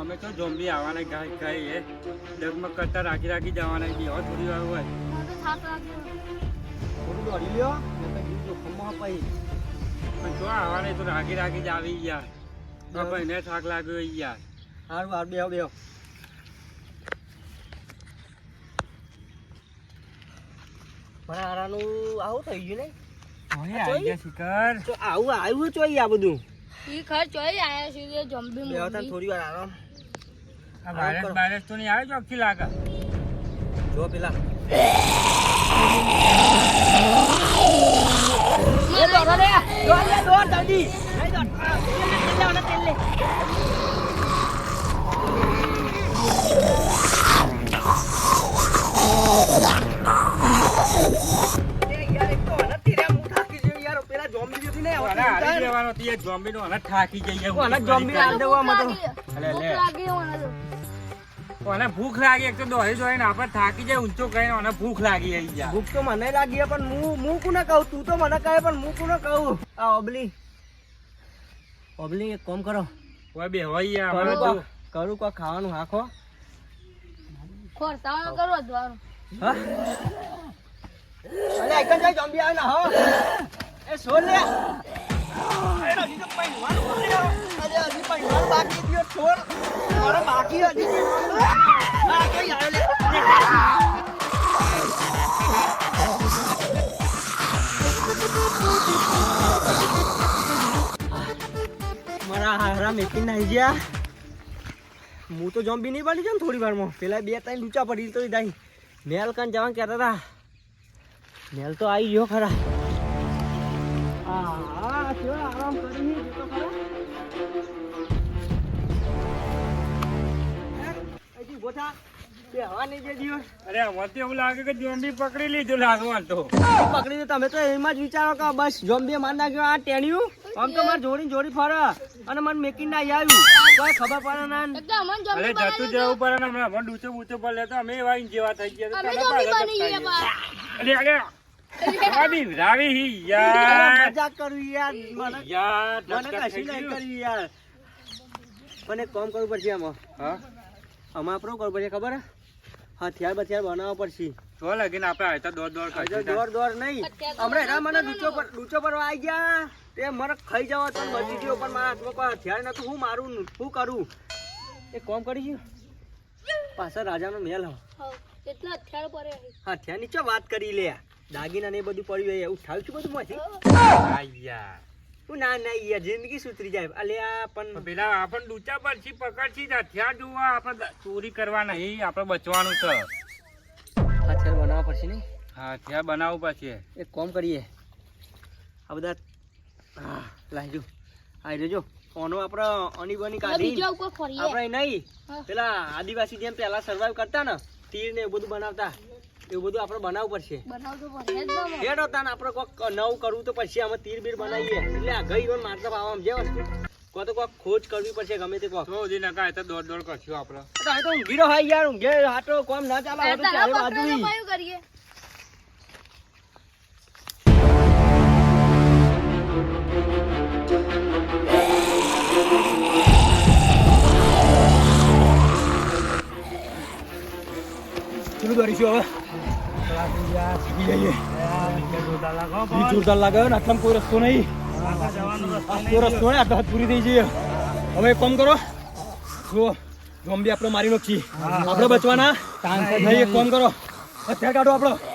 અમે તો ઝોમ્બી આવવાના ગાય ગાય. ડગમગ કરતા રાખી રાખી જવાના બી હવે થોડી વાર હોય. થોડું દોડી લ્યો પણ જો આવવાના તો રાખી રાખી જ આવી યાર ભાઈ ને થાક લાગ્યો યાર. સારું હાર બેહો બેહો. આવું થઈ ગયું ને? આવી ગયા શિખર. તો આવું આવ્યું ચોઈ આ બધું. ચોઈ આયા છે જમ્બી મોબી થોડી વાર આરામ આ વાયરસ બાયરસ તો નહીં આવે ચોખ્ખી લાગે જો પેલા આને હારી લેવાનો તો એ ઝોમ્બી નો આને થાકી જઈએ આને zombie હાલ દેવો આમાં આને ભૂખ લાગી એક તો દોહી જોઈને આપણે થાકી જાય ઊંચો કહીને અને ભૂખ લાગી આવી જાય. ભૂખ તો મને લાગી પણ હું હું કોને કહું? તું તો મને કહે પણ હું કોને કહું? આ ઓબલી. ઓબલી એક કોમ કરો. ઓય બે હોય કરું અમારે તો કરું કો ખાવાનું હાખો. ખોરતા કરો દ્વારો હા? અરે એકન જાય જોમ્બી આવે ને હો. એ સોલ લે. એ હજી તો હજી પૈવાનું બાકી થયો છોડ. મારે બાકી ગયા હું તો જોમ્બી નહીં પાડી છે ને થોડી વારમાં. પેલા બે ત્રણ લૂચા પડી તો દાઈ. મેલ કાન જવાનું કહેતા હતા. મેલ તો આવી ગયો ખરા. આરામ કરી. ખરા બે જે દિવસ. અરે મને એવું લાગે કે ઝોમ્બી પકડી લીધું લાગવાનું તો. પકડી દે તમે તો એમાં જ વિચારો કે બસ જોમ્બી માર નાખ્યો આ ટેણ્યું. આમ તો મારે જોડી જોડી ફરે. અને મને મેકીને ના આવ્યું. કોઈ ખબર પડે ના અરે જતું જવું પડે ને હમણાં. મને ડૂચો બૂચો પર લેતો. અમે એવા જેવા થઈ ગયા. અરે અરે રાવી યાર. મજાક કરવી યાર. મને યાર મને કશી નહીં. યાર. એક કરવું પડશે આમાં. હા? આમાં આપણું કરવું પડશે ખબર? હે? હથિયાર બથિયાર બનાવવા પડશે. જો લગીને આપણે આ તો દોડ દોડ દોર દોર નહીં. હથિયાર હમણાં એના મને ડૂચો પર ડૂચો પર આવી ગયા. તે મને ખાઈ જવા તો બચી ગયો પણ મારા હાથમાં કોઈ હથિયાર નતું હું મારું શું કરું? એ કોમ કરી કરીશું પાછળ રાજાનો મેલ હો કેટલા હથિયાર પડે હથિયાર નીચે વાત કરી લે. દાગીના ને એ બધું પડ્યું એ ઉઠાવ્યું છું બધું માંથી? આ યાર હું ના ના યાર જિંદગી સુધરી જાય. અલ્યા પણ પેલા આપણને ડૂચા છી પકડ છી હથિયાર જોવા આપણે ચોરી કરવા નહીં આપણે બચવાનું છે હથિયાર બનાવવા પડશે નહીં? હા હથિયાર બનાવવું પડશે. એક કોમ કરીએ. આ બધા હા લાવજો આ જો ઓનો આપણે અની બની કાઢી આપણે નહીં. પેલા આદિવાસી જેમ પેલા સર્વાઈવ કરતા ને તીર ને એવું બધું બનાવતા. એવું બધું આપણે બનાવવું પડશે. હેડો પડે જ ને હવે. હેડ હતા ને આપણે કોક નવું કરવું તો પછી આમાં તીર બીર બનાવીએ. એટલે આ ગઈ ગયો મારતા આવા જે વસ્તુ. કો તો કોક ખોજ કરવી પડશે ગમે તે કોક. તો સુધી નકાય તો દોડ દોડ કરશું આપણે. તો ઊંઘી હાઈ યાર ઊંઘે હાટો કોમ ના ચાલે આ ચાલે બાજુ કરીએ. કેટલું દોડીશું હવે જોરદાર લાગે ને આટલામાં કોઈ રસ્તો નહીં કોઈ રસ્તો નહીં આટલા પૂરી થઈ જઈએ હવે એક કામ કરો જો ઝોમ્બી આપણે મારી નાખીએ આપણે બચવાના નહીં એક કામ કરો હથિયાર કાઢો આપણો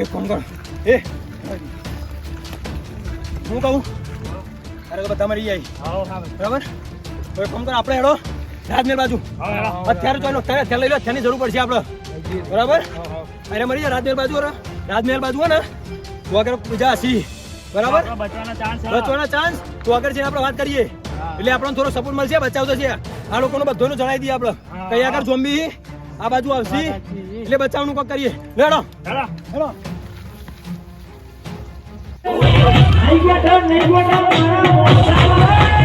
એ કોણ કોણ એ હું કહું અરે તો બધા મરી જાય બરાબર તો એક કામ કર આપણે હેડો રાજમહેલ બાજુ અત્યારે ચાલો અત્યારે અત્યારે લઈ લો અત્યારની જરૂર પડશે આપણે બરાબર અરે મરી જાય રાજમહેલ બાજુ અરે રાજમહેલ બાજુ ને તો આગળ બીજા હસી બરાબર બચવાના ચાન્સ તો આગળ જઈને આપણે વાત કરીએ. એટલે આપણને થોડો સપોર્ટ મળશે બચાવ થશે આ લોકોનો બધોનું જણાવી દઈએ આપણે. કઈ આગળ ઝોમ્બી આ બાજુ આવશે. એટલે બચાવનું કોક કરીએ. લેડો હેડો ગયા ડર નહીં ગોઠવ મારા મોઢા